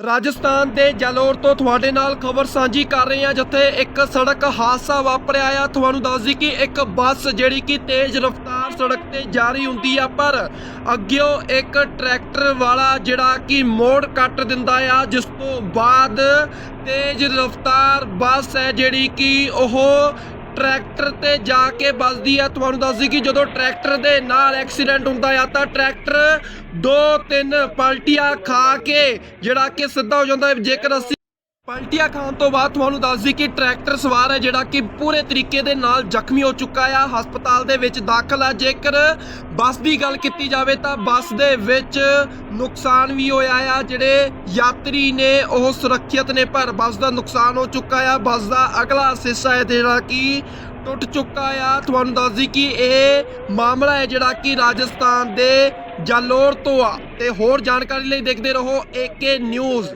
ਰਾਜਸਥਾਨ ਦੇ ਜਲੋਰ ਤੋਂ ਤੁਹਾਡੇ ਨਾਲ ਖਬਰ ਸਾਂਝੀ ਕਰ ਰਹੇ ਹਾਂ, ਜਿੱਥੇ ਇੱਕ ਸੜਕ ਹਾਦਸਾ ਵਾਪਰਿਆ ਆ। ਤੁਹਾਨੂੰ ਦੱਸ ਦਈ ਕਿ ਇੱਕ ਬੱਸ ਜਿਹੜੀ ਕਿ ਤੇਜ਼ ਰਫ਼ਤਾਰ ਸੜਕ ਤੇ ਜਾ ਰਹੀ ਹੁੰਦੀ ਆ, ਪਰ ਅੱਗਿਓਂ ਇੱਕ ਟਰੈਕਟਰ ਵਾਲਾ ਜਿਹੜਾ ਕਿ ਮੋੜ ਕੱਟ ਦਿੰਦਾ ਆ, ਜਿਸ ਤੋਂ ਬਾਅਦ ਤੇਜ਼ ਰਫ਼ਤਾਰ ਬੱਸ ਹੈ ਜਿਹੜੀ ਕਿ ਉਹ ਟਰੈਕਟਰ ਤੇ ਜਾ ਕੇ ਵੱਜਦੀ ਆ। ਤੁਹਾਨੂੰ ਦੱਸਦੀ ਕਿ ਜਦੋਂ ਟਰੈਕਟਰ ਦੇ ਨਾਲ ਐਕਸੀਡੈਂਟ ਹੁੰਦਾ ਆ, ਤਾਂ ਟਰੈਕਟਰ ਦੋ ਤਿੰਨ ਪਲਟੀਆਂ ਖਾ ਕੇ ਜਿਹੜਾ ਕਿ ਸਿੱਧਾ ਹੋ ਜਾਂਦਾ ਹੈ। ਜੇਕਰ ਅਸੀਂ ਪਲਟੀਆਂ ਖਾਣ ਤੋਂ ਬਾਅਦ ਤੁਹਾਨੂੰ ਦੱਸਦੀ ਕਿ ਟਰੈਕਟਰ ਸਵਾਰ ਹੈ, ਜਿਹੜਾ ਕਿ ਪੂਰੇ ਤਰੀਕੇ ਦੇ ਨਾਲ ਜ਼ਖਮੀ ਹੋ ਚੁੱਕਾ ਆ ਹਸਪਤਾਲ ਦੇ ਵਿੱਚ ਦਾਖਲ ਆ ਜੇਕਰ ਬੱਸ ਦੀ ਗੱਲ ਕੀਤੀ ਜਾਵੇ ਤਾਂ ਬੱਸ ਦੇ ਵਿੱਚ ਨੁਕਸਾਨ ਵੀ ਹੋਇਆ ਆ। ਜਿਹੜੇ ਯਾਤਰੀ ਨੇ, ਉਹ ਸੁਰੱਖਿਅਤ ਨੇ, ਪਰ ਬੱਸ ਦਾ ਨੁਕਸਾਨ ਹੋ ਚੁੱਕਾ ਆ। ਬੱਸ ਦਾ ਅਗਲਾ ਹਿੱਸਾ ਹੈ ਜਿਹੜਾ ਕਿ ਟੁੱਟ ਚੁੱਕਾ ਆ। ਤੁਹਾਨੂੰ ਦੱਸਦੀ ਕਿ ਇਹ ਮਾਮਲਾ ਹੈ ਜਿਹੜਾ ਕਿ ਰਾਜਸਥਾਨ ਦੇ ਜਾਲੋਰ ਤੋਂ ਆ। ਤੇ ਹੋਰ ਜਾਣਕਾਰੀ ਲਈ ਦੇਖਦੇ ਰਹੋ ਏਕੇ ਨਿਊਜ਼।